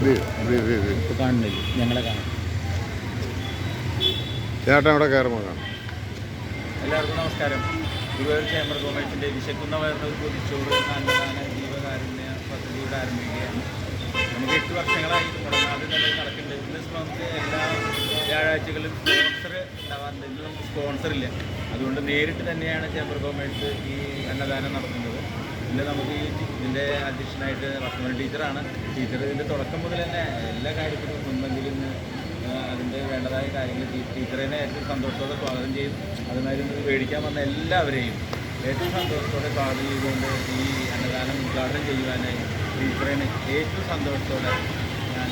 ഇപ്പോൾ കാണുന്നില്ല. ഞങ്ങളെ കാണാം. ചേട്ടൻ അവിടെ കയറുമ്പോൾ കാണാം? എല്ലാവർക്കും നമസ്കാരം. ഗുരുവായൂർ ചേംബർ ഗവൺമെന്റിന്റെ വിശക്കുന്ന പൊതിച്ചോറ് അന്നദാന ജീവകാരുണ്യ പദ്ധതിയുടെ ആരംഭിക്കുകയാണ്. നമുക്ക് എട്ട് വർഷങ്ങളായി മുടങ്ങാതെ നടക്കുന്നുണ്ട്. ഇന്ന് നമുക്ക് എല്ലാ വ്യാഴാഴ്ചകളിലും സ്പോൺസർ ഉണ്ടാവാറുണ്ട്. ഇന്ന് നമുക്ക് സ്പോൺസർ ഇല്ല. അതുകൊണ്ട് നേരിട്ട് തന്നെയാണ് ചേംബർ ഗവൺമെന്റ് ഈ അന്നദാനം നടത്തുന്നത്. ഇന്ന് നമുക്ക് ഇതിന്റെ അധ്യക്ഷനായിട്ട് വർത്തമാന ടീച്ചറാണ്. ടീച്ചർ ഇതിന്റെ തുടക്കം മുതൽ തന്നെ എല്ലാ കാര്യത്തിലും മുൻപന്തിയിൽ നിന്ന് അതിന്റെ വേണ്ടതായ കാര്യങ്ങൾ ടീച്ചറിനെ ഏറ്റവും സന്തോഷത്തോടെ സ്വാഗതം ചെയ്യും. അതുമാതിരി ഇത് മേടിക്കാൻ വന്ന എല്ലാവരെയും ഏറ്റവും സന്തോഷത്തോടെ സ്വാഗതം ചെയ്തുകൊണ്ട് ഈ അന്നദാനം ഉദ്ഘാടനം ചെയ്യുവാനായി ടീച്ചറിനെ ഏറ്റവും സന്തോഷത്തോടെ ഞാൻ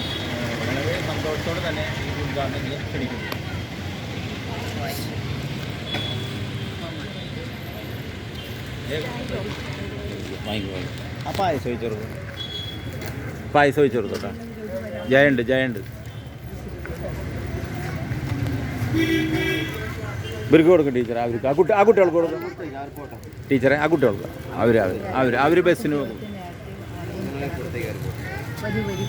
വളരെ സന്തോഷത്തോടെ തന്നെ ഈ ഉദ്ഘാടനം ചെയ്യാൻ ക്ഷണിക്കുന്നു വാങ്ങിക്കോ ആ പായസം ഒഴിച്ചു കൊടുക്കും. പായസം ഒഴിച്ചു കൊടുത്തോട്ടാ ജയുണ്ട് ജയുണ്ട്. ഇവർക്ക് കൊടുക്കും ടീച്ചർ അവർക്ക്. ആ കുട്ടി ആ കുട്ടികൾക്ക് കൊടുക്കും. ടീച്ചറെ ആ കുട്ടികൾക്ക്. അവർ അവർ അവർ അവർ ബസ്സിന് പോകും. വരൂ വരൂ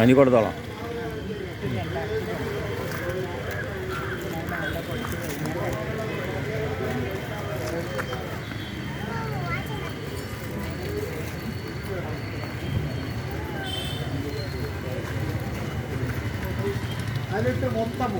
ഓട്ട കൊടുത്തോളാം. അതിലിട്ട് മൊത്തം